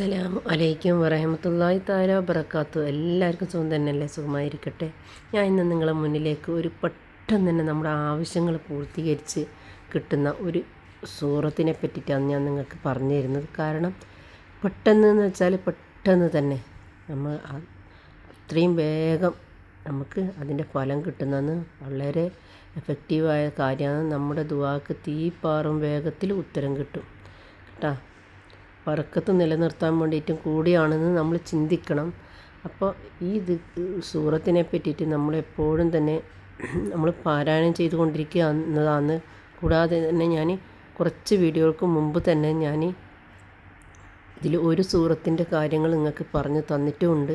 അസ്സലാമു അലൈക്കും വറഹമത്തല്ലാഹി താല വബറക്കാത്തു എല്ലാവർക്കും സുഖം തന്നെയല്ലേ? സുഖമായിരിക്കട്ടെ. ഞാൻ ഇന്ന് നിങ്ങളെ മുന്നിലേക്ക് ഒരു പെട്ടെന്ന് തന്നെ നമ്മുടെ ആവശ്യങ്ങൾ പൂർത്തീകരിച്ച് കിട്ടുന്ന ഒരു സൂറത്തിനെ പറ്റിയിട്ടാണ് ഞാൻ നിങ്ങൾക്ക് പറഞ്ഞു തരുന്നത് കാരണം പെട്ടെന്ന് എന്ന് വെച്ചാൽ പെട്ടെന്ന് തന്നെ നമ്മൾ അത്രയും വേഗം നമുക്ക് അതിന്റെ ഫലം കിട്ടുന്നതെന്ന് വളരെ എഫക്റ്റീവായ കാര്യമാണ്. നമ്മുടെ ദുവാക്ക് തീപ്പാറും വേഗത്തിൽ ഉത്തരം കിട്ടും. കേട്ടോ? പറക്കത്ത് നിലനിർത്താൻ വേണ്ടിയിട്ടും കൂടിയാണെന്ന് നമ്മൾ ചിന്തിക്കണം. അപ്പോൾ ഈ ഇത് സൂറത്തിനെ പറ്റിയിട്ട് നമ്മളെപ്പോഴും തന്നെ നമ്മൾ പാരായണം ചെയ്തുകൊണ്ടിരിക്കുക എന്നതാണ്. കൂടാതെ തന്നെ ഞാൻ കുറച്ച് വീഡിയോകൾക്ക് മുമ്പ് തന്നെ ഞാൻ ഇതിൽ ഒരു സൂറത്തിന്റെ കാര്യങ്ങൾ നിങ്ങൾക്ക് പറഞ്ഞു തന്നിട്ടുമുണ്ട്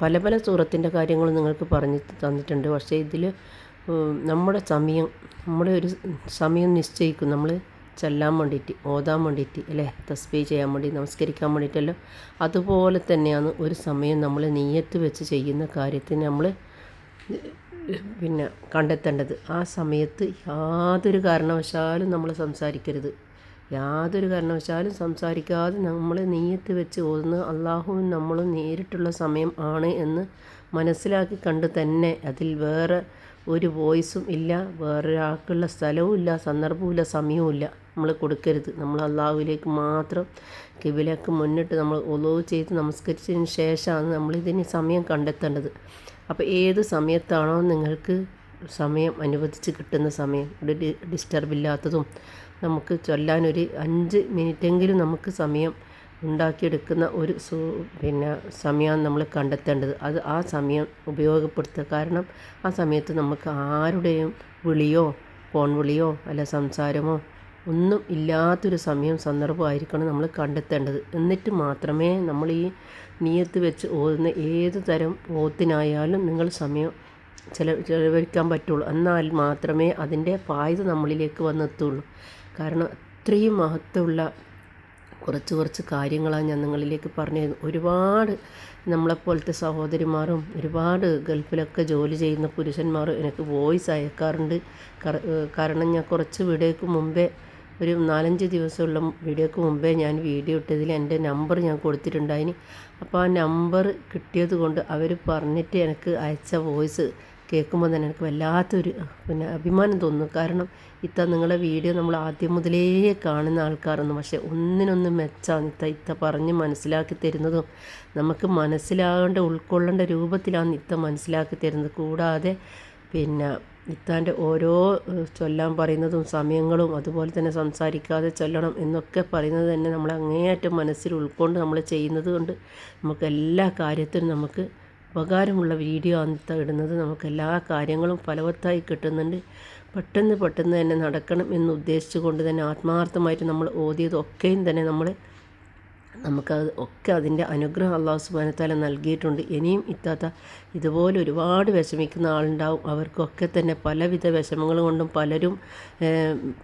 പല പല സൂറത്തിന്റെ കാര്യങ്ങൾ നിങ്ങൾക്ക് പറഞ്ഞു തന്നിട്ടുണ്ട്. പക്ഷേ ഇതിൽ നമ്മുടെ സമയം നമ്മുടെ ഒരു സമയം നിശ്ചയിക്കും. നമ്മൾ ചെല്ലാൻ വേണ്ടിയിട്ട് ഓതാൻ വേണ്ടിയിട്ട് അല്ലേ? തസ്ബീ ചെയ്യാൻ വേണ്ടി നമസ്കരിക്കാൻ വേണ്ടിയിട്ടല്ലോ. അതുപോലെ തന്നെയാണ് ഒരു സമയം നമ്മൾ നീയത്ത് വെച്ച് ചെയ്യുന്ന കാര്യത്തിന് നമ്മൾ പിന്നെ കണ്ടെത്തേണ്ടത്. ആ സമയത്ത് യാതൊരു കാരണവശാലും നമ്മൾ സംസാരിക്കരുത്. യാതൊരു കാരണവശാലും സംസാരിക്കാതെ നമ്മൾ നീയത്ത് വെച്ച് ഓതുന്ന അള്ളാഹുവും നമ്മളും നേരിട്ടുള്ള സമയം ആണ് എന്ന് മനസ്സിലാക്കി കണ്ട് തന്നെ അതിൽ വേറെ ഒരു വോയിസും ഇല്ല വേറൊരാൾക്കുള്ള സ്ഥലവും ഇല്ല സന്ദർഭവും ഇല്ല സമയവും ഇല്ല. നമ്മൾ കൊടുക്കരുത്. നമ്മൾ അള്ളാഹുവിലേക്ക് മാത്രം കിബിലേക്ക് മുന്നിട്ട് നമ്മൾ ഒലോ ചെയ്ത് നമസ്കരിച്ചതിന് ശേഷമാണ് നമ്മളിതിന് സമയം കണ്ടെത്തേണ്ടത്. അപ്പോൾ ഏത് സമയത്താണോ നിങ്ങൾക്ക് സമയം അനുവദിച്ച് കിട്ടുന്ന സമയം. ഒരു ഡിസ്റ്റർബില്ലാത്തതും നമുക്ക് ചൊല്ലാനൊരു അഞ്ച് മിനിറ്റെങ്കിലും നമുക്ക് സമയം ഉണ്ടാക്കിയെടുക്കുന്ന ഒരു സൂ പിന്നെ സമയമാണ് നമ്മൾ കണ്ടെത്തേണ്ടത്. അത് ആ സമയം ഉപയോഗപ്പെടുത്തുക. കാരണം ആ സമയത്ത് നമുക്ക് ആരുടെയും വിളിയോ ഫോൺ വിളിയോ അല്ല സംസാരമോ ഒന്നും ഇല്ലാത്തൊരു സമയം സന്ദർഭമായിരിക്കണം നമ്മൾ കണ്ടെത്തേണ്ടത്. എന്നിട്ട് മാത്രമേ നമ്മൾ ഈ നിയത്ത് വെച്ച് ഓതുന്ന ഏത് തരം ഓത്തിനായാലും നിങ്ങൾ സമയം ചില ചിലവഴിക്കാൻ പറ്റുള്ളൂ. എന്നാൽ മാത്രമേ അതിന്റെ ഫായ്ദ നമ്മളിലേക്ക് വന്നെത്തുള്ളൂ. കാരണം അത്രയും മഹത്വമുള്ള കുറച്ച് കുറച്ച് കാര്യങ്ങളാണ് ഞാൻ നിങ്ങളിലേക്ക് പറഞ്ഞു തരുന്നത്. ഒരുപാട് നമ്മളെപ്പോലത്തെ സഹോദരിമാരും ഒരുപാട് ഗൾഫിലൊക്കെ ജോലി ചെയ്യുന്ന പുരുഷന്മാരും എനിക്ക് വോയിസ് അയക്കാറുണ്ട്. കാരണം ഞാൻ കുറച്ച് വീഡിയോക്ക് മുമ്പേ ഒരു നാലഞ്ച് ദിവസമുള്ള വീഡിയോക്ക് മുമ്പേ ഞാൻ വീഡിയോ ഇട്ടതിൽ എന്റെ നമ്പർ ഞാൻ കൊടുത്തിട്ടുണ്ടായിന്. അപ്പോൾ ആ നമ്പർ കിട്ടിയത് കൊണ്ട് അവർ പറഞ്ഞിട്ട് എനിക്ക് അയച്ച വോയിസ് കേൾക്കുമ്പോൾ തന്നെ എനിക്ക് വല്ലാത്തൊരു പിന്നെ അഭിമാനം തോന്നുന്നു കാരണം ഇത്ത നിങ്ങളുടെ വീഡിയോ നമ്മൾ ആദ്യം മുതലേ കാണുന്ന ആൾക്കാരൊന്നും പക്ഷേ ഒന്നിനൊന്നും മെച്ചാണ് ഇത്ത ഇത്ത പറഞ്ഞ് മനസ്സിലാക്കി തരുന്നതും നമുക്ക് മനസ്സിലാകേണ്ട ഉൾക്കൊള്ളേണ്ട രൂപത്തിലാണ് ഇത്ത മനസ്സിലാക്കി തരുന്നത്. കൂടാതെ പിന്നെ ഇത്താന്റെ ഓരോ ചൊല്ലാൻ പറയുന്നതും സമയങ്ങളും അതുപോലെ തന്നെ സംസാരിക്കാതെ ചൊല്ലണം എന്നൊക്കെ പറയുന്നത് തന്നെ നമ്മൾ അങ്ങേയറ്റം മനസ്സിൽ ഉൾക്കൊണ്ട് നമ്മൾ ചെയ്യുന്നത് കൊണ്ട് നമുക്ക് എല്ലാ കാര്യത്തിനും നമുക്ക് ഉപകാരമുള്ള വീഡിയോ ആണ് ഇടുന്നത് നമുക്ക് എല്ലാ കാര്യങ്ങളും ഫലവത്തായി കിട്ടുന്നുണ്ട്. പെട്ടെന്ന് പെട്ടെന്ന് തന്നെ നടക്കണം എന്ന് ഉദ്ദേശിച്ചുകൊണ്ട് തന്നെ ആത്മാർത്ഥമായിട്ട് നമ്മൾ ഓതിയതൊക്കെയും തന്നെ നമ്മൾ നമുക്കത് ഒക്കെ അതിന്റെ അനുഗ്രഹം അള്ളാഹു സുബാനത്താല നൽകിയിട്ടുണ്ട്. ഇനിയും ഇത്താത്ത ഇതുപോലെ ഒരുപാട് വിഷമിക്കുന്ന ആളുണ്ടാവും. അവർക്കൊക്കെ തന്നെ പലവിധ വിഷമങ്ങൾ കൊണ്ടും പലരും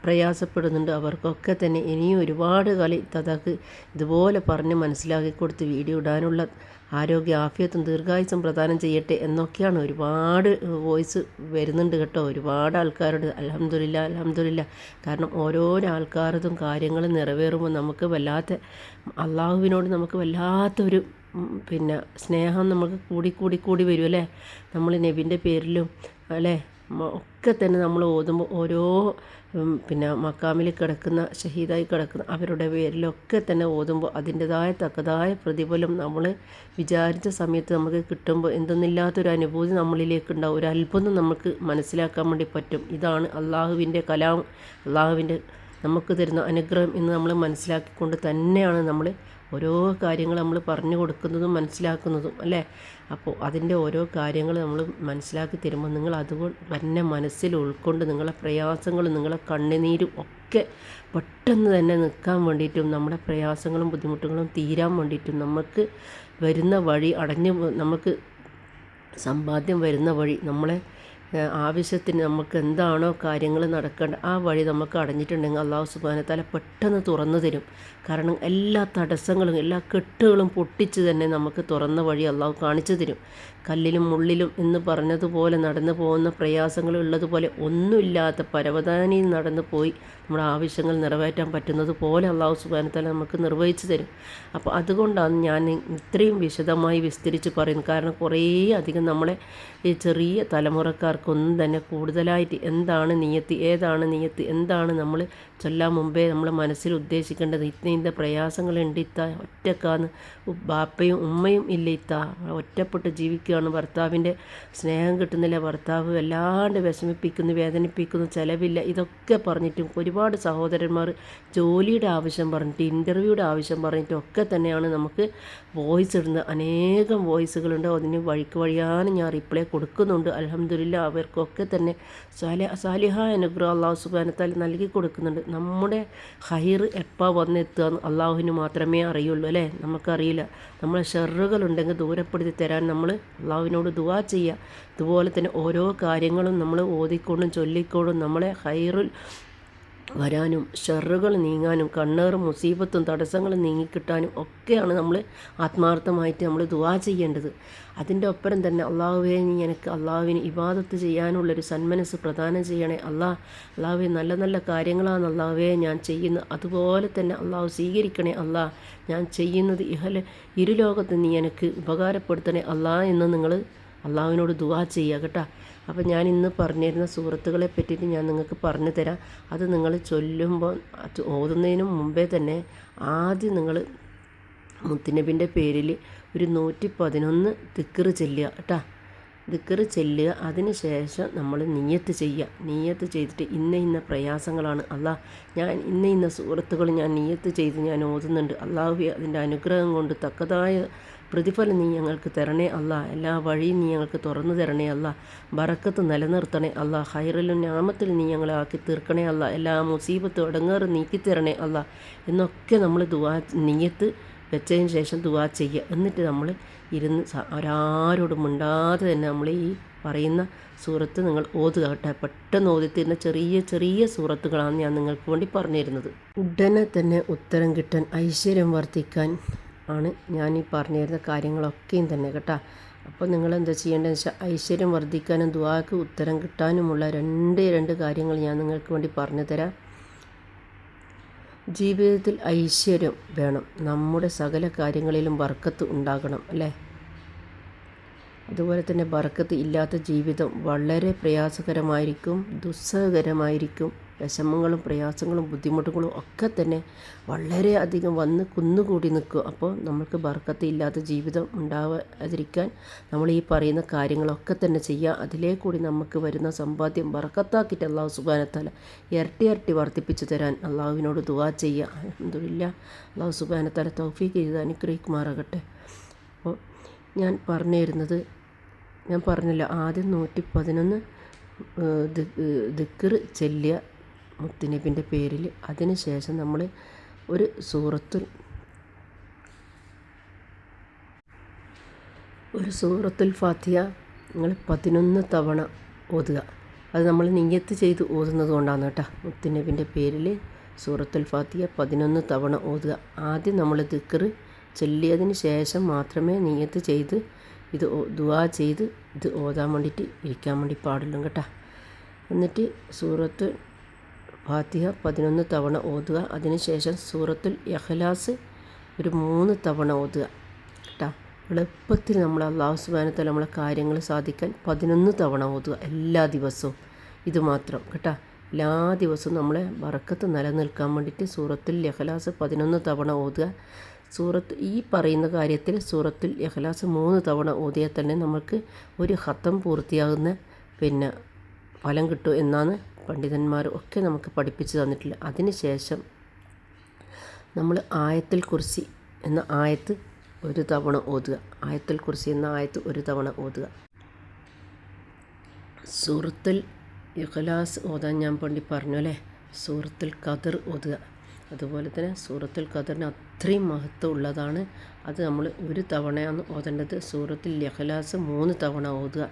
പ്രയാസപ്പെടുന്നുണ്ട്. അവർക്കൊക്കെ തന്നെ ഇനിയും ഒരുപാട് കളി ഇത്താത്താക്ക് ഇതുപോലെ പറഞ്ഞ് മനസ്സിലാക്കി കൊടുത്ത് വീഡിയോ ഇടാനുള്ള ആരോഗ്യ ആഫിയത്തും ദീർഘായുസം പ്രദാനം ചെയ്യട്ടെ എന്നൊക്കെയാണ് ഒരുപാട് വോയിസ് വരുന്നുണ്ട് കേട്ടോ. ഒരുപാട് ആൾക്കാരുണ്ട് അലഹമില്ല അലഹമില്ല കാരണം ഓരോരോ ആൾക്കാരതും കാര്യങ്ങൾ നിറവേറുമ്പോൾ നമുക്ക് വല്ലാത്ത അള്ളാഹുവിനോട് നമുക്ക് വല്ലാത്തൊരു പിന്നെ സ്നേഹം നമുക്ക് കൂടി കൂടി കൂടി വരും അല്ലേ? നമ്മൾ നബിന്റെ പേരിലും അല്ലേ? ഒക്കെ തന്നെ നമ്മൾ ഓതുമ്പോൾ ഓരോ പിന്നെ മക്കാമിൽ കിടക്കുന്ന ഷഹീദായി കിടക്കുന്ന അവരുടെ പേരിലൊക്കെ തന്നെ ഓതുമ്പോൾ അതിന്റെതായ തക്കതായ പ്രതിഫലം നമ്മൾ വിചാരിച്ച സമയത്ത് നമുക്ക് കിട്ടുമ്പോൾ എന്തെന്നില്ലാത്തൊരു അനുഭൂതി നമ്മളിലേക്ക് ഉണ്ടാവും ഒരു അത്ഭുതം നമുക്ക് മനസ്സിലാക്കാൻ വേണ്ടി പറ്റും. ഇതാണ് അള്ളാഹുവിന്റെ കലാം. അള്ളാഹുവിന്റെ നമുക്ക് തരുന്ന അനുഗ്രഹം എന്ന് നമ്മൾ മനസ്സിലാക്കിക്കൊണ്ട് തന്നെയാണ് നമ്മൾ ഓരോ കാര്യങ്ങൾ നമ്മൾ പറഞ്ഞു കൊടുക്കുന്നതും മനസ്സിലാക്കുന്നതും അല്ലേ? അപ്പോൾ അതിന്റെ ഓരോ കാര്യങ്ങൾ നമ്മൾ മനസ്സിലാക്കി തരുമ്പോൾ നിങ്ങൾ അതുകൊണ്ട് തന്നെ മനസ്സിൽ ഉൾക്കൊണ്ട് നിങ്ങളെ പ്രയാസങ്ങളും നിങ്ങളെ കണ്ണുനീരും ഒക്കെ പെട്ടെന്ന് തന്നെ നിൽക്കാൻ വേണ്ടിയിട്ടും നമ്മുടെ പ്രയാസങ്ങളും ബുദ്ധിമുട്ടുകളും തീരാൻ വേണ്ടിയിട്ടും നമുക്ക് വരുന്ന വഴി അടഞ്ഞു നമുക്ക് സമ്പാദ്യം വരുന്ന വഴി നമ്മളെ ആവശ്യത്തിന് നമുക്ക് എന്താണോ കാര്യങ്ങൾ നടക്കേണ്ട ആ വഴി നമുക്ക് അടഞ്ഞിട്ടുണ്ടെങ്കിൽ അള്ളാഹു സുബാന തല പെട്ടെന്ന് തുറന്നു തരും. കാരണം എല്ലാ തടസ്സങ്ങളും എല്ലാ കെട്ടുകളും പൊട്ടിച്ച് തന്നെ നമുക്ക് തുറന്ന വഴി അള്ളാഹു കാണിച്ചു തരും. കല്ലിലും മുള്ളിലും എന്ന് പറഞ്ഞതുപോലെ നടന്നു പോകുന്ന പ്രയാസങ്ങൾ ഉള്ളതുപോലെ ഒന്നുമില്ലാത്ത പരവതാനിയിൽ നടന്നു പോയി നമ്മുടെ ആവശ്യങ്ങൾ നിറവേറ്റാൻ പറ്റുന്നത് പോലെ അള്ളാഹു സുബാനത്തല നമുക്ക് നിർവഹിച്ചു തരും. അപ്പോൾ അതുകൊണ്ടാണ് ഞാൻ ഇത്രയും വിശദമായി വിസ്തരിച്ച് പറയുന്നത്. കാരണം കുറേ അധികം നമ്മളെ ഈ ചെറിയ തലമുറക്കാർക്കൊന്നും തന്നെ കൂടുതലായിട്ട് എന്താണ് നീയത്ത് ഏതാണ് നീയത്ത് എന്താണ് നമ്മൾ ചൊല്ലാൻ മുമ്പേ നമ്മൾ മനസ്സിൽ ഉദ്ദേശിക്കേണ്ടത് ഇത്ര ഇന്ന പ്രയാസങ്ങളുണ്ട് ഇത്ത ഒറ്റക്കാന്ന്. ബാപ്പയും ഉമ്മയും ഇല്ല ഇത്ത. ഒറ്റപ്പെട്ട് ജീവിക്കുകയാണ് ഭർത്താവിന്റെ സ്നേഹം കിട്ടുന്നില്ല. ഭർത്താവ് വല്ലാണ്ട് വിഷമിപ്പിക്കുന്നു വേദനിപ്പിക്കുന്നു ചിലവില്ല. ഇതൊക്കെ പറഞ്ഞിട്ടും ഒരുപാട് സഹോദരന്മാർ ജോലിയുടെ ആവശ്യം പറഞ്ഞിട്ട് ഇന്റർവ്യൂയുടെ ആവശ്യം പറഞ്ഞിട്ടും ഒക്കെ തന്നെയാണ് നമുക്ക് വോയിസ് ഇടുന്നത് അനേകം വോയിസുകളുണ്ട്. അതിന് വഴിക്ക് വഴിയാണ് ഞാൻ റിപ്ലൈ കൊടുക്കുന്നുണ്ട്. അലഹമ്മദില്ല അവർക്കൊക്കെ തന്നെ സാലി സാലിഹ അനുഗ്രഹം അള്ളാഹു സുബാനത്താൽ നൽകി കൊടുക്കുന്നുണ്ട്. നമ്മുടെ ഹൈർ എപ്പോൾ വന്നെത്തുക അള്ളാഹുവിന് മാത്രമേ അറിയുള്ളൂ അല്ലേ? നമുക്കറിയില്ല. നമ്മളെ ഷെറുകളുണ്ടെങ്കിൽ ദൂരപ്പെടുത്തി തരാൻ നമ്മൾ അള്ളാഹുവിനോട് ദുവാ ചെയ്യുക. അതുപോലെ തന്നെ ഓരോ കാര്യങ്ങളും നമ്മൾ ഓതിക്കൊണ്ടും ചൊല്ലിക്കൊണ്ടും നമ്മളെ ഹൈറുൽ വരാനും ഷെറുകൾ നീങ്ങാനും കണ്ണേറും മുസീബത്തും തടസ്സങ്ങളും നീങ്ങിക്കിട്ടാനും ഒക്കെയാണ് നമ്മൾ ആത്മാർത്ഥമായിട്ട് നമ്മൾ ദുവാ ചെയ്യേണ്ടത്. അതിന്റെ ഒപ്പരം തന്നെ അള്ളാഹുവെ നീ എനിക്ക് അള്ളാഹുവിന് ഇബാദത്ത് ചെയ്യാനുള്ളൊരു സന്മനസ് പ്രദാനം ചെയ്യണേ. അള്ളാഹ് അള്ളാഹുവെ നല്ല നല്ല കാര്യങ്ങളാണ് അള്ളാഹുവെ ഞാൻ ചെയ്യുന്നത് അതുപോലെ തന്നെ അള്ളാഹു സ്വീകരിക്കണേ അള്ളാഹ് ഞാൻ ചെയ്യുന്നത് ഇഹല ഇരുലോകത്ത് നീ എനിക്ക് ഉപകാരപ്പെടുത്തണേ അള്ളാഹ് എന്ന് നിങ്ങൾ അള്ളാഹുവിനോട് ദുവാ ചെയ്യുക കേട്ടോ. അപ്പോൾ ഞാൻ ഇന്ന് പറഞ്ഞിരുന്ന സുഹൃത്തുക്കളെ പറ്റിയിട്ട് ഞാൻ നിങ്ങൾക്ക് പറഞ്ഞു തരാം. അത് നിങ്ങൾ ചൊല്ലുമ്പോൾ ഓതുന്നതിന് മുമ്പേ തന്നെ ആദ്യം നിങ്ങൾ മുത്തുനബിന്റെ പേരിൽ ഒരു നൂറ്റി പതിനൊന്ന് തിക്കറ് ചെല്ലുക കേട്ടോ. ദിക്കറ് ചെല്ലുക അതിന് ശേഷം നമ്മൾ നീയത്ത് ചെയ്യുക. നീയത്ത് ചെയ്തിട്ട് ഇന്ന ഇന്ന പ്രയാസങ്ങളാണ് അല്ലാ ഞാൻ ഇന്ന ഇന്ന സുഹൃത്തുക്കൾ ഞാൻ നീയത്ത് ചെയ്ത് ഞാൻ ഓതുന്നുണ്ട്. അള്ളാഹു അതിന്റെ അനുഗ്രഹം കൊണ്ട് തക്കതായ പ്രതിഫലം നീ ഞങ്ങൾക്ക് തരണേ അല്ല. എല്ലാ വഴിയും നീ ഞങ്ങൾക്ക് തുറന്നു തരണേ അല്ല. ബറക്കത്ത് നിലനിർത്തണേ അല്ല. ഹൈറലും ഞാമത്തിൽ നീ ഞങ്ങളെ ആക്കി തീർക്കണേ അല്ല. എല്ലാ മുസീബത്തും ഇടങ്ങേറ് നീക്കിത്തരണേ അല്ല. എന്നൊക്കെ നമ്മൾ ദുവാ നീയത്ത് വെച്ചതിന് ശേഷം ദുവാ ചെയ്യുക. എന്നിട്ട് നമ്മൾ ഇരുന്ന് ഒരാരോടും മിണ്ടാതെ തന്നെ നമ്മൾ ഈ പറയുന്ന സൂറത്ത് നിങ്ങൾ ഓതുക കേട്ടോ. പെട്ടെന്ന് ഓതിത്തരുന്ന ചെറിയ ചെറിയ സൂറത്തുകളാണ് ഞാൻ നിങ്ങൾക്ക് വേണ്ടി പറഞ്ഞു തരുന്നത് ഉടനെ തന്നെ ഉത്തരം കിട്ടാൻ ഐശ്വര്യം വർദ്ധിക്കാൻ ആണ് ഞാൻ ഈ പറഞ്ഞു തരുന്ന കാര്യങ്ങളൊക്കെയും തന്നെ കേട്ടോ. അപ്പോൾ നിങ്ങൾ എന്താ ചെയ്യേണ്ടതെന്ന് വെച്ചാൽ ഐശ്വര്യം വർദ്ധിക്കാനും ദുവാക്ക് ഉത്തരം കിട്ടാനുമുള്ള രണ്ട് രണ്ട് കാര്യങ്ങൾ ഞാൻ നിങ്ങൾക്ക് വേണ്ടി പറഞ്ഞു തരാം. ജീവിതത്തിൽ ഐശ്വര്യം വേണം. നമ്മുടെ സകല കാര്യങ്ങളിലും വർക്കത്ത് ഉണ്ടാകണം അല്ലേ? അതുപോലെ തന്നെ ബർക്കത്ത് ഇല്ലാത്ത ജീവിതം വളരെ പ്രയാസകരമായിരിക്കും ദുസ്സഹകരമായിരിക്കും. വിഷമങ്ങളും പ്രയാസങ്ങളും ബുദ്ധിമുട്ടുകളും ഒക്കെ തന്നെ വളരെയധികം വന്ന് കുന്നുകൂടി നിൽക്കും അപ്പോൾ നമുക്ക് ബർക്കത്ത് ഇല്ലാത്ത ജീവിതം ഉണ്ടാവാതിരിക്കാൻ നമ്മൾ ഈ പറയുന്ന കാര്യങ്ങളൊക്കെ തന്നെ ചെയ്യുക. അതിലേ കൂടി നമുക്ക് വരുന്ന സമ്പാദ്യം ബർക്കത്താക്കിയിട്ട് അള്ളാഹു സുബാനത്താല ഇരട്ടി ഇരട്ടി വർദ്ധിപ്പിച്ചു തരാൻ അള്ളാഹുവിനോട് ദുവാ ചെയ്യുക. അലഹമില്ല അള്ളാഹു സുബാനത്താല തൗഫീക്ക് ചെയ്ത് അനുഗ്രഹിക്കുമാറാകട്ടെ. അപ്പോൾ ഞാൻ പറഞ്ഞു തരുന്നത് ഞാൻ പറഞ്ഞല്ലോ ആദ്യം നൂറ്റി പതിനൊന്ന് ദിക്കർ ചെല്ലുക മുത്തുനബിന്റെ പേരിൽ അതിനുശേഷം നമ്മൾ ഒരു സൂറത്തുൽ ഒരു സൂറത്തുൽ ഫാത്തിയ നിങ്ങൾ പതിനൊന്ന് തവണ ഓതുക. അത് നമ്മൾ നിയ്യത്ത് ചെയ്ത് ഓതുന്നത് കൊണ്ടാണ് കേട്ടോ. മുത്തുനബിന്റെ പേരിൽ സൂറത്തുൽ ഫാത്തിയ പതിനൊന്ന് തവണ ഓതുക. ആദ്യം നമ്മൾ ദിക്കർ ചൊല്ലിയതിന് ശേഷം മാത്രമേ നിയ്യത്ത് ചെയ്ത് ഇത് ദുവാ ചെയ്ത് ഇത് ഓതാൻ വേണ്ടിയിട്ട് ഇരിക്കാൻ വേണ്ടി പാടുള്ളൂ കേട്ടോ. എന്നിട്ട് സൂറത്ത് ഫാത്തിഹ പതിനൊന്ന് തവണ ഓതുക. അതിനുശേഷം സൂറത്തുൽ ഇഖ്ലാസ് ഒരു മൂന്ന് തവണ ഓതുക. കേട്ടോ? എളുപ്പത്തിൽ നമ്മൾ അള്ളാഹു സുബാനത്തല നമ്മളെ കാര്യങ്ങൾ സാധിക്കാൻ പതിനൊന്ന് തവണ ഓതുക. എല്ലാ ദിവസവും. ഇത് മാത്രം. കേട്ടോ? എല്ലാ ദിവസവും നമ്മളെ വറക്കത്ത് നിലനിൽക്കാൻ വേണ്ടിയിട്ട് സൂറത്തുൽ ഇഖ്ലാസ് പതിനൊന്ന് തവണ ഓതുക. സൂറത്ത് ഈ പറയുന്ന കാര്യത്തിൽ സൂറത്തുൽ ഇഖ്ലാസ് മൂന്ന് തവണ ഓതിയാൽ തന്നെ നമുക്ക് ഒരു ഹത്തം പൂർത്തിയാകുന്ന പിന്നെ ഫലം കിട്ടും എന്നാണ് പണ്ഡിതന്മാർ ഒക്കെ നമുക്ക് പഠിപ്പിച്ചു തന്നിട്ടില്ല. അതിനുശേഷം നമ്മൾ ആയത്തിൽ കുറിച്ച് എന്ന ആയത്ത് ഒരു തവണ ഓതുക. ആയത്തിൽ കുറിച്ച് എന്ന ആയത്ത് ഒരു തവണ ഓതുക. സൂറത്തുൽ ഇഖ്ലാസ് ഓതാൻ ഞാൻ പണ്ടി പറഞ്ഞു അല്ലേ? സൂറത്തുൽ ഖദർ ഓതുക. അതുപോലെ തന്നെ സൂറത്തുൽ ഖദറിന് അത്രയും മഹത്വം ഉള്ളതാണ്. അത് നമ്മൾ ഒരു തവണയാണ് ഓതേണ്ടത്. സൂറത്തിൽ യഹലാസ് മൂന്ന് തവണ ഓതുക.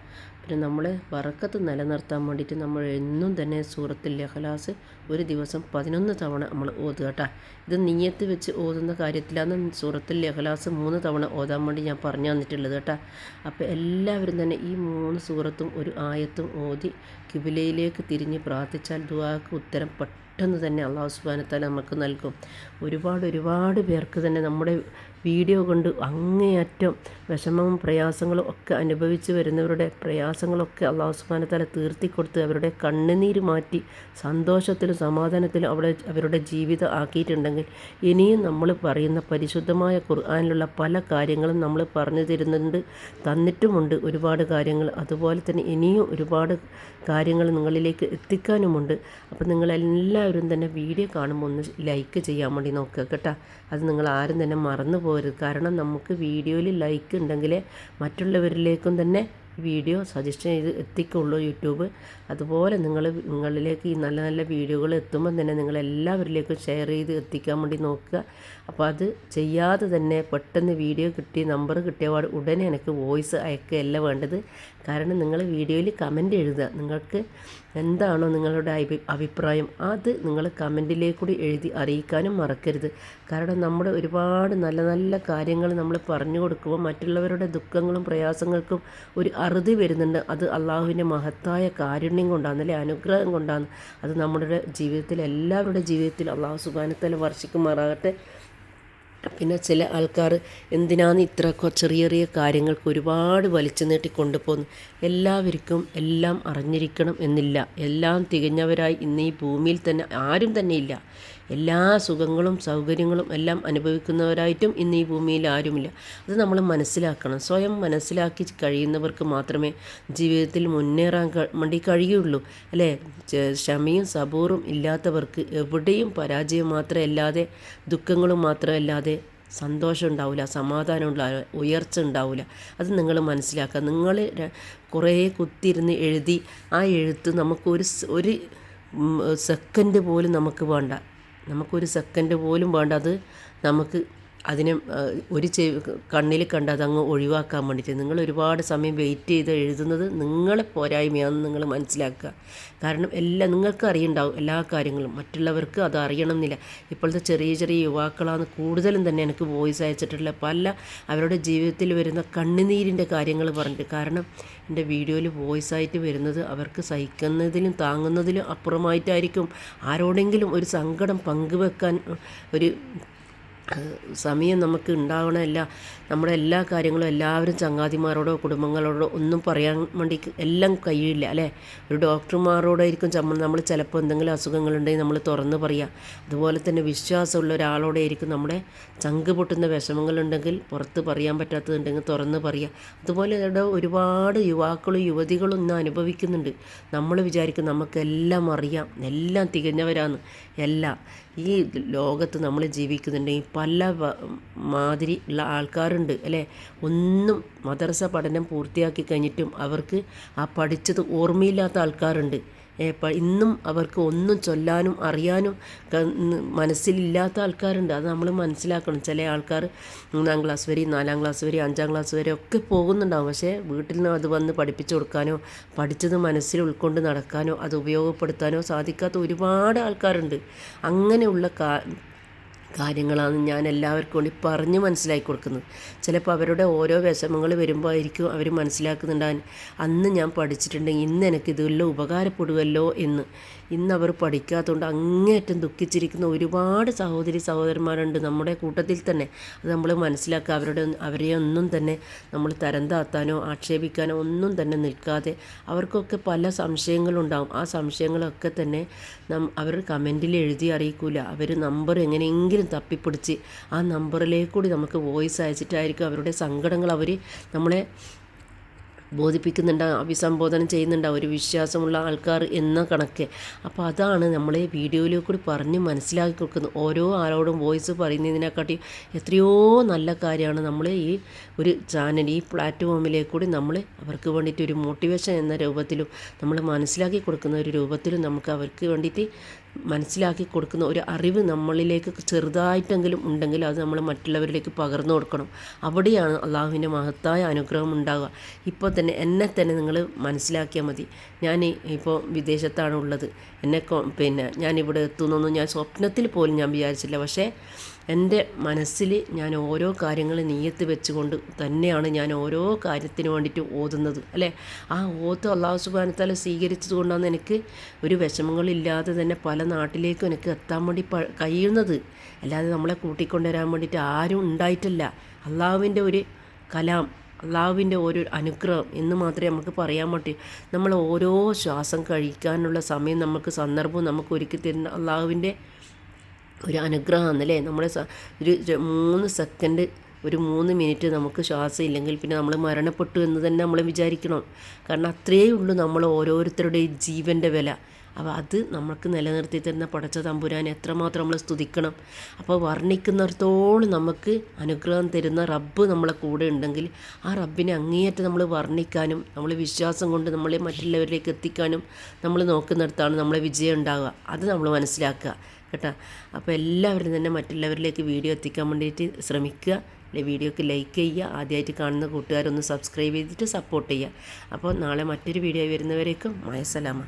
പിന്നെ നമ്മൾ വറക്കത്ത് നിലനിർത്താൻ വേണ്ടിയിട്ട് നമ്മൾ എന്നും തന്നെ സൂറത്തിൽ ലഹലാസ് ഒരു ദിവസം പതിനൊന്ന് തവണ നമ്മൾ ഓതുക കേട്ടോ ഇത് നീയത്ത് വെച്ച് ഓതുന്ന കാര്യത്തിലാണ് സൂറത്തിൽ ലഹലാസ് മൂന്ന് തവണ ഓതാൻ വേണ്ടി ഞാൻ പറഞ്ഞു തന്നിട്ടുള്ളത് കേട്ടോ അപ്പോൾ എല്ലാവരും തന്നെ ഈ മൂന്ന് സൂറത്തും ഒരു ആയത്തും ഓതി കിബിലയിലേക്ക് തിരിഞ്ഞ് പ്രാർത്ഥിച്ചാൽ ദുവാക്ക് ഉത്തരം പെട്ടെന്ന് തന്നെ അള്ളാഹു സുബാനത്താൽ നമുക്ക് നൽകും. ഒരുപാട് ഒരുപാട് പേർക്ക് തന്നെ നമ്മുടെ വീഡിയോ കൊണ്ട് അങ്ങേയറ്റം വിഷമവും പ്രയാസങ്ങളും ഒക്കെ അനുഭവിച്ച് വരുന്നവരുടെ പ്രയാസങ്ങളൊക്കെ അള്ളാഹു തല തീർത്തി കൊടുത്ത് അവരുടെ കണ്ണുനീര് മാറ്റി സന്തോഷത്തിലും സമാധാനത്തിലും അവിടെ അവരുടെ ജീവിതം ആക്കിയിട്ടുണ്ടെങ്കിൽ ഇനിയും നമ്മൾ പറയുന്ന പരിശുദ്ധമായ ഖുർആാനിലുള്ള പല കാര്യങ്ങളും നമ്മൾ പറഞ്ഞു തരുന്നുണ്ട് തന്നിട്ടുമുണ്ട് ഒരുപാട് കാര്യങ്ങൾ. അതുപോലെ തന്നെ ഇനിയും ഒരുപാട് കാര്യങ്ങൾ നിങ്ങളിലേക്ക് എത്തിക്കാനുമുണ്ട്. അപ്പോൾ നിങ്ങളെല്ലാവരും തന്നെ വീഡിയോ കാണുമ്പോൾ ഒന്ന് ലൈക്ക് ചെയ്യാൻ വേണ്ടി നോക്കുക കേട്ടോ. അത് നിങ്ങൾ ആരും തന്നെ മറന്നു പോകരുത് കാരണം നമുക്ക് വീഡിയോയിൽ ലൈക്ക് ഉണ്ടെങ്കിലേ മറ്റുള്ളവരിലേക്കും തന്നെ വീഡിയോ സജസ്റ്റ് ചെയ്ത് എത്തിക്കുള്ളൂ യൂട്യൂബ്. അതുപോലെ നിങ്ങൾ നിങ്ങളിലേക്ക് ഈ നല്ല നല്ല വീഡിയോകൾ എത്തുമ്പോൾ തന്നെ നിങ്ങൾ എല്ലാവരിലേക്കും ഷെയർ ചെയ്ത് എത്തിക്കാൻ വേണ്ടി നോക്കുക. അപ്പോൾ അത് ചെയ്യാതെ തന്നെ പെട്ടെന്ന് വീഡിയോ കിട്ടി നമ്പർ കിട്ടിയ ഉടനെ എനിക്ക് വോയിസ് അയക്കുകയല്ല വേണ്ടത്. കാരണം നിങ്ങൾ വീഡിയോയിൽ കമന്റ് എഴുതുക. നിങ്ങൾക്ക് എന്താണോ നിങ്ങളുടെ അഭി അഭിപ്രായം അത് നിങ്ങൾ കമന്റിലേക്കൂടി എഴുതി അറിയിക്കാനും മറക്കരുത്. കാരണം നമ്മുടെ ഒരുപാട് നല്ല നല്ല കാര്യങ്ങൾ നമ്മൾ പറഞ്ഞു കൊടുക്കുമ്പോൾ മറ്റുള്ളവരുടെ ദുഃഖങ്ങളും പ്രയാസങ്ങൾക്കും ഒരു അറുതി വരുന്നുണ്ട്. അത് അള്ളാഹുവിന്റെ മഹത്തായ കാരുണ്യം കൊണ്ടാണ് അല്ലെ? അനുഗ്രഹം കൊണ്ടാണ് അത് നമ്മുടെ ജീവിതത്തിൽ എല്ലാവരുടെ ജീവിതത്തിൽ അള്ളാഹു സുബാനത്തല വർഷിക്കുമാറാകട്ടെ. പിന്നെ ചില ആൾക്കാർ എന്തിനാന്ന് ഇത്ര ചെറിയ ചെറിയ കാര്യങ്ങൾക്ക് ഒരുപാട് വലിച്ചു നീട്ടി കൊണ്ടുപോകുന്നു എല്ലാവർക്കും എല്ലാം അറിഞ്ഞിരിക്കണം എന്നില്ല. എല്ലാം തികഞ്ഞവരായി ഇന്ന് ഈ ഭൂമിയിൽ തന്നെ ആരും തന്നെ ഇല്ല. എല്ലാ സുഖങ്ങളും സൗകര്യങ്ങളും എല്ലാം അനുഭവിക്കുന്നവരായിട്ടും ഇന്ന് ഈ ഭൂമിയിൽ ആരുമില്ല. അത് നമ്മൾ മനസ്സിലാക്കണം. സ്വയം മനസ്സിലാക്കി കഴിയുന്നവർക്ക് മാത്രമേ ജീവിതത്തിൽ മുന്നേറാൻ വേണ്ടി കഴിയുള്ളൂ. അല്ലേ? ക്ഷമയും സബൂറും ഇല്ലാത്തവർക്ക് എവിടെയും പരാജയം മാത്രമല്ലാതെ ദുഃഖങ്ങളും മാത്രമല്ലാതെ സന്തോഷം ഉണ്ടാവില്ല സമാധാനം ഉണ്ടാവില്ല ഉയർച്ച ഉണ്ടാവില്ല അത് നിങ്ങൾ മനസ്സിലാക്കുക. നിങ്ങൾ കുറേ കുത്തിയിരുന്ന് എഴുതി ആ എഴുത്ത് നമുക്കൊരു ഒരു സെക്കൻഡ് പോലും നമുക്ക് വേണ്ട. നമുക്കൊരു സെക്കൻഡ് പോലും വേണ്ട. അത് നമുക്ക് അതിനെ ഒരു ചെവി കണ്ണിൽ കണ്ട് അതങ്ങ് ഒഴിവാക്കാൻ വേണ്ടിയിട്ട് നിങ്ങൾ ഒരുപാട് സമയം വെയിറ്റ് ചെയ്ത് എഴുതുന്നത് നിങ്ങളെ പോരായ്മയാണെന്ന് നിങ്ങൾ മനസ്സിലാക്കുക. കാരണം എല്ലാം നിങ്ങൾക്ക് അറിയുണ്ടാവും എല്ലാ കാര്യങ്ങളും. മറ്റുള്ളവർക്ക് അത് അറിയണമെന്നില്ല. ഇപ്പോഴത്തെ ചെറിയ ചെറിയ യുവാക്കളാണ് കൂടുതലും തന്നെ എനിക്ക് വോയിസ് അയച്ചിട്ടുള്ള പല അവരുടെ ജീവിതത്തിൽ വരുന്ന കണ്ണുനീരിന്റെ കാര്യങ്ങൾ പറഞ്ഞിട്ട്. കാരണം എന്റെ വീഡിയോയിൽ വോയിസ് ആയിട്ട് വരുന്നത് അവർക്ക് സഹിക്കുന്നതിലും താങ്ങുന്നതിലും അപ്പുറമായിട്ടായിരിക്കും. ആരോടെങ്കിലും ഒരു സങ്കടം പങ്കുവെക്കാൻ ഒരു സമയം നമുക്ക് ഉണ്ടാവണമല്ല. നമ്മുടെ എല്ലാ കാര്യങ്ങളും എല്ലാവരും ചങ്ങാതിമാരോടോ കുടുംബങ്ങളോടോ ഒന്നും പറയാൻ വേണ്ടി എല്ലാം കഴിയില്ല അല്ലേ? ഒരു ഡോക്ടർമാരോടായിരിക്കും നമ്മൾ ചിലപ്പോൾ എന്തെങ്കിലും അസുഖങ്ങളുണ്ടെങ്കിൽ നമ്മൾ തുറന്ന് പറയാം. അതുപോലെ തന്നെ വിശ്വാസമുള്ള ഒരാളോടായിരിക്കും നമ്മുടെ ചങ്ക് പൊട്ടുന്ന വിഷമങ്ങളുണ്ടെങ്കിൽ പുറത്ത് പറയാൻ പറ്റാത്തതുണ്ടെങ്കിൽ തുറന്ന് പറയാം. അതുപോലെ ഇവിടെ ഒരുപാട് യുവാക്കളും യുവതികളും ഇന്ന് അനുഭവിക്കുന്നുണ്ട്. നമ്മൾ വിചാരിക്കും നമുക്കെല്ലാം അറിയാം എല്ലാം തികഞ്ഞവരാണ്. എല്ലാം ഈ ലോകത്ത് നമ്മൾ ജീവിക്കുന്നുണ്ടെങ്കിൽ പല മാതിരി ഉള്ള ആൾക്കാരുണ്ട് അല്ലേ? ഒന്നും മദ്രസ പഠനം പൂർത്തിയാക്കി കഴിഞ്ഞിട്ടും അവർക്ക് ആ പഠിച്ചത് ഓർമ്മയില്ലാത്ത ആൾക്കാരുണ്ട്. ഇന്നും അവർക്ക് ഒന്നും ചൊല്ലാനും അറിയാനും മനസ്സിലില്ലാത്ത ആൾക്കാരുണ്ട്. അത് നമ്മൾ മനസ്സിലാക്കണം. ചില ആൾക്കാർ മൂന്നാം ക്ലാസ് വരെ നാലാം ക്ലാസ് വരെ അഞ്ചാം ക്ലാസ് വരെ ഒക്കെ പോകുന്നുണ്ടാവും. പക്ഷേ വീട്ടിൽ നിന്ന് അത് വന്ന് പഠിപ്പിച്ചു കൊടുക്കാനോ പഠിച്ചത് മനസ്സിൽ ഉൾക്കൊണ്ട് നടക്കാനോ അത് ഉപയോഗപ്പെടുത്താനോ സാധിക്കാത്ത ഒരുപാട് ആൾക്കാരുണ്ട്. അങ്ങനെയുള്ള കാ കാര്യങ്ങളാണ് ഞാൻ എല്ലാവർക്കും വേണ്ടി പറഞ്ഞ് മനസ്സിലാക്കി കൊടുക്കുന്നത്. ചിലപ്പോൾ അവരുടെ ഓരോ വിഷമങ്ങൾ വരുമ്പോൾ ആയിരിക്കും അവർ മനസ്സിലാക്കുന്നുണ്ടാകാൻ അന്ന് ഞാൻ പഠിച്ചിട്ടുണ്ടെങ്കിൽ ഇന്ന് എനിക്ക് ഇതെല്ലാം ഉപകാരപ്പെടുമല്ലോ എന്ന്. ഇന്ന് അവർ പഠിക്കാത്തതുകൊണ്ട് അങ്ങേറ്റം ദുഃഖിച്ചിരിക്കുന്ന ഒരുപാട് സഹോദരി സഹോദരന്മാരുണ്ട് നമ്മുടെ കൂട്ടത്തിൽ തന്നെ. അത് നമ്മൾ മനസ്സിലാക്കുക അവരുടെ അവരെ ഒന്നും തന്നെ നമ്മൾ തരം താത്താനോ ആക്ഷേപിക്കാനോ ഒന്നും തന്നെ നിൽക്കാതെ അവർക്കൊക്കെ പല സംശയങ്ങളുണ്ടാവും. ആ സംശയങ്ങളൊക്കെ തന്നെ നം അവർ കമന്റിൽ എഴുതി അറിയിക്കില്ല അവർ നമ്പർ എങ്ങനെയെങ്കിലും തപ്പിപ്പിടിച്ച് ആ നമ്പറിലേക്കൂടി നമുക്ക് വോയിസ് അയച്ചിട്ടായിരിക്കും അവരുടെ സങ്കടങ്ങൾ. അവർ നമ്മളെ ബോധിപ്പിക്കുന്നുണ്ട് അഭിസംബോധന ചെയ്യുന്നുണ്ട് ഒരു വിശ്വാസമുള്ള ആൾക്കാർ എന്ന കണക്ക്. അപ്പോൾ അതാണ് നമ്മളെ വീഡിയോയിലൂടെ കൂടി പറഞ്ഞ് മനസ്സിലാക്കി കൊടുക്കുന്നത് ഓരോ ആളോടും വോയിസ് പറയുന്നതിനെക്കാട്ടി എത്രയോ നല്ല കാര്യമാണ് നമ്മൾ ഈ ഒരു ചാനൽ ഈ പ്ലാറ്റ്ഫോമിലേക്ക് കൂടി നമ്മൾ അവർക്ക് വേണ്ടിയിട്ട് ഒരു മോട്ടിവേഷൻ എന്ന രൂപത്തിലും നമ്മൾ മനസ്സിലാക്കി കൊടുക്കുന്ന ഒരു രൂപത്തിലും നമുക്ക് അവർക്ക് വേണ്ടിയിട്ട് മനസ്സിലാക്കി കൊടുക്കുന്ന ഒരു അറിവ് നമ്മളിലേക്ക് ചെറുതായിട്ടെങ്കിലും ഉണ്ടെങ്കിൽ അത് നമ്മൾ മറ്റുള്ളവരിലേക്ക് പകർന്നു കൊടുക്കണം. അവിടെയാണ് അള്ളാഹുവിന്റെ മഹത്തായ അനുഗ്രഹം ഉണ്ടാവുക. ഇപ്പോൾ തന്നെ എന്നെ തന്നെ നിങ്ങൾ മനസ്സിലാക്കിയാൽ മതി. ഞാൻ ഇപ്പോൾ വിദേശത്താണ് ഉള്ളത്. എന്നെ പിന്നെ ഞാനിവിടെ എത്തുന്നൊന്നും ഞാൻ സ്വപ്നത്തിൽ പോലും ഞാൻ വിചാരിച്ചില്ല പക്ഷേ എന്റെ മനസ്സിൽ ഞാൻ ഓരോ കാര്യങ്ങൾ നീയത്ത് വെച്ചുകൊണ്ട് തന്നെയാണ് ഞാൻ ഓരോ കാര്യത്തിന് വേണ്ടിയിട്ട് ഓതുന്നത് അല്ലേ? ആ ഓത്ത് അള്ളാഹു സുബാനത്താൽ സ്വീകരിച്ചത് കൊണ്ടാണ് എനിക്ക് ഒരു വിഷമങ്ങളില്ലാതെ തന്നെ പല നാട്ടിലേക്കും എനിക്ക് എത്താൻ വേണ്ടി കഴിയുന്നത്. അല്ലാതെ നമ്മളെ കൂട്ടിക്കൊണ്ടുവരാൻ വേണ്ടിയിട്ട് ആരും ഉണ്ടായിട്ടില്ല. അള്ളാഹുവിന്റെ ഒരു കലാം അള്ളാഹുവിന്റെ ഓരോ അനുഗ്രഹം എന്ന് മാത്രമേ നമുക്ക് പറയാൻ പറ്റൂ. നമ്മൾ ഓരോ ശ്വാസം കഴിക്കാനുള്ള സമയം നമുക്ക് സന്ദർഭവും നമുക്ക് ഒരുക്കി തരുന്ന അള്ളാഹുവിന്റെ ഒരു അനുഗ്രഹമാണ് അല്ലേ നമ്മുടെ ഒരു മൂന്ന് സെക്കൻഡ് ഒരു മൂന്ന് മിനിറ്റ് നമുക്ക് ശ്വാസം ഇല്ലെങ്കിൽ പിന്നെ നമ്മൾ മരണപ്പെട്ടു എന്ന് തന്നെ നമ്മൾ വിചാരിക്കണം. കാരണം അത്രയേ ഉള്ളൂ നമ്മൾ ഓരോരുത്തരുടെയും ജീവന്റെ വില. അപ്പോൾ അത് നമുക്ക് നിലനിർത്തി തരുന്ന പടച്ച തമ്പുരാൻ എത്രമാത്രം നമ്മൾ സ്തുതിക്കണം. അപ്പോൾ വർണിക്കുന്നിടത്തോളം നമുക്ക് അനുഗ്രഹം തരുന്ന റബ്ബ് നമ്മളെ കൂടെ ഉണ്ടെങ്കിൽ ആ റബ്ബിനെ അങ്ങേയറ്റം നമ്മൾ വർണിക്കാനും നമ്മൾ വിശ്വാസം കൊണ്ട് നമ്മളെ മറ്റുള്ളവരിലേക്ക് എത്തിക്കാനും നമ്മൾ നോക്കുന്നിടത്താണ് നമ്മളെ വിജയം ഉണ്ടാകുക അത് നമ്മൾ മനസ്സിലാക്കുക. കേട്ടോ. അപ്പോൾ എല്ലാവരും തന്നെ മറ്റുള്ളവരിലേക്ക് വീഡിയോ എത്തിക്കാൻ വേണ്ടിയിട്ട് ശ്രമിക്കുക. വീഡിയോക്ക് ലൈക്ക് ചെയ്യുക. ആദ്യമായിട്ട് കാണുന്ന കൂട്ടുകാരൊന്ന് സബ്സ്ക്രൈബ് ചെയ്തിട്ട് സപ്പോർട്ട് ചെയ്യുക. അപ്പോൾ നാളെ മറ്റൊരു വീഡിയോ വരുന്നവരേക്കും മയസലാമ